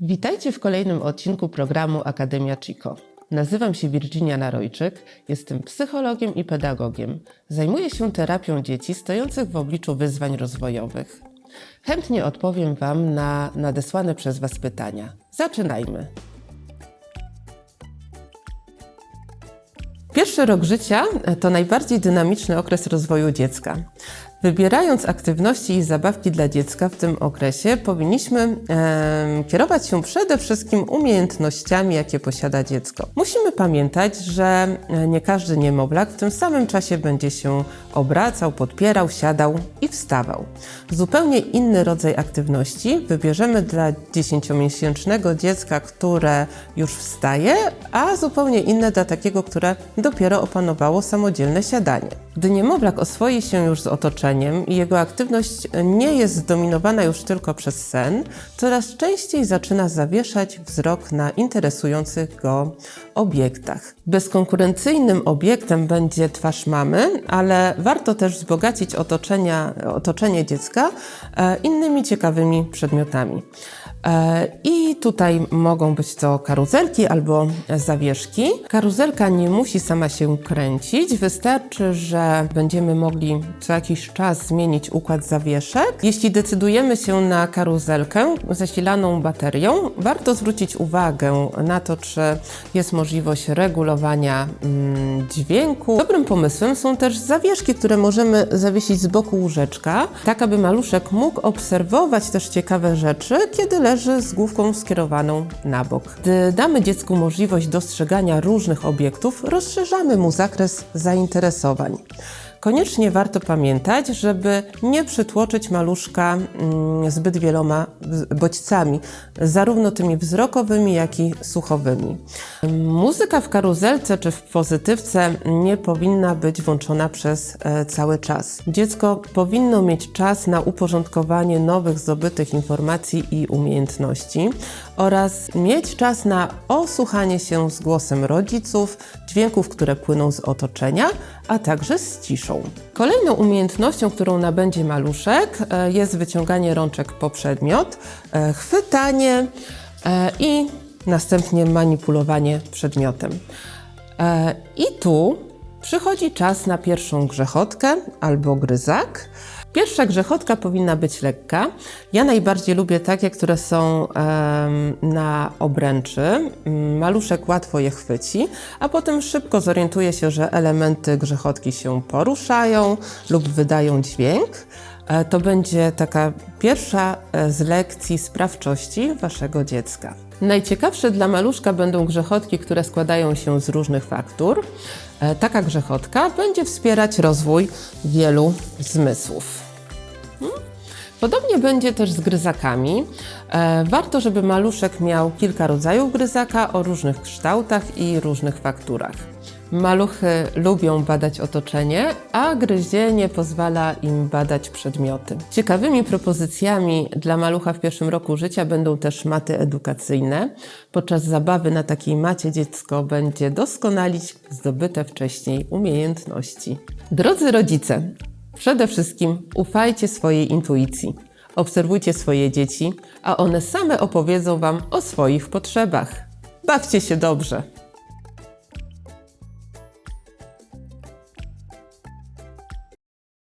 Witajcie w kolejnym odcinku programu Akademia Chico. Nazywam się Virginia Narojczyk, jestem psychologiem i pedagogiem. Zajmuję się terapią dzieci stojących w obliczu wyzwań rozwojowych. Chętnie odpowiem Wam na nadesłane przez Was pytania. Zaczynajmy. Pierwszy rok życia to najbardziej dynamiczny okres rozwoju dziecka. Wybierając aktywności i zabawki dla dziecka w tym okresie, powinniśmy em, kierować się przede wszystkim umiejętnościami, jakie posiada dziecko. Musimy pamiętać, że e, nie każdy niemowlak w tym samym czasie będzie się obracał, podpierał, siadał i wstawał. Zupełnie inny rodzaj aktywności wybierzemy dla 10-miesięcznego dziecka, które już wstaje, a zupełnie inne dla takiego, które dopiero opanowało samodzielne siadanie. Gdy niemowlak oswoi się już z otoczeniem i jego aktywność nie jest zdominowana już tylko przez sen, coraz częściej zaczyna zawieszać wzrok na interesujących go obiektach. Bezkonkurencyjnym obiektem będzie twarz mamy, ale warto też wzbogacić otoczenia, otoczenie dziecka e, innymi ciekawymi przedmiotami. E, I tutaj mogą być to karuzelki albo zawieszki. Karuzelka nie musi sama się kręcić, wystarczy, że będziemy mogli co jakiś czas zmienić układ zawieszek. Jeśli decydujemy się na karuzelkę zasilaną baterią, warto zwrócić uwagę na to, czy jest możliwość regulowania mm, dźwięku. Dobrym pomysłem są też zawieszki, które możemy zawiesić z boku łóżeczka, tak aby maluszek mógł obserwować też ciekawe rzeczy, kiedy leży z główką skierowaną na bok. Gdy damy dziecku możliwość dostrzegania różnych obiektów, rozszerzamy mu zakres zainteresowań. Koniecznie warto pamiętać, żeby nie przytłoczyć maluszka mm, zbyt wieloma bodźcami, zarówno tymi wzrokowymi, jak i słuchowymi. Muzyka w karuzelce czy w pozytywce nie powinna być włączona przez e, cały czas. Dziecko powinno mieć czas na uporządkowanie nowych zdobytych informacji i umiejętności oraz mieć czas na osłuchanie się z głosem rodziców, dźwięków, które płyną z otoczenia, a także z Kolejną umiejętnością, którą nabędzie maluszek, e, jest wyciąganie rączek po przedmiot, e, chwytanie e, i następnie manipulowanie przedmiotem. I tu przychodzi czas na pierwszą grzechotkę albo gryzak. Pierwsza grzechotka powinna być lekka. Ja najbardziej lubię takie, które są na obręczy. Maluszek łatwo je chwyci, a potem szybko zorientuje się, że elementy grzechotki się poruszają lub wydają dźwięk. E, To będzie taka pierwsza e, z lekcji sprawczości waszego dziecka. Najciekawsze dla maluszka będą grzechotki, które składają się z różnych faktur. E, Taka grzechotka będzie wspierać rozwój wielu zmysłów. Hmm? Podobnie będzie też z gryzakami. E, Warto, żeby maluszek miał kilka rodzajów gryzaka o różnych kształtach i różnych fakturach. Maluchy lubią badać otoczenie, a gryzienie pozwala im badać przedmioty. Ciekawymi propozycjami dla malucha w pierwszym roku życia będą też maty edukacyjne. Podczas zabawy na takiej macie dziecko będzie doskonalić zdobyte wcześniej umiejętności. Drodzy rodzice, przede wszystkim ufajcie swojej intuicji. Obserwujcie swoje dzieci, a one same opowiedzą Wam o swoich potrzebach. Bawcie się dobrze.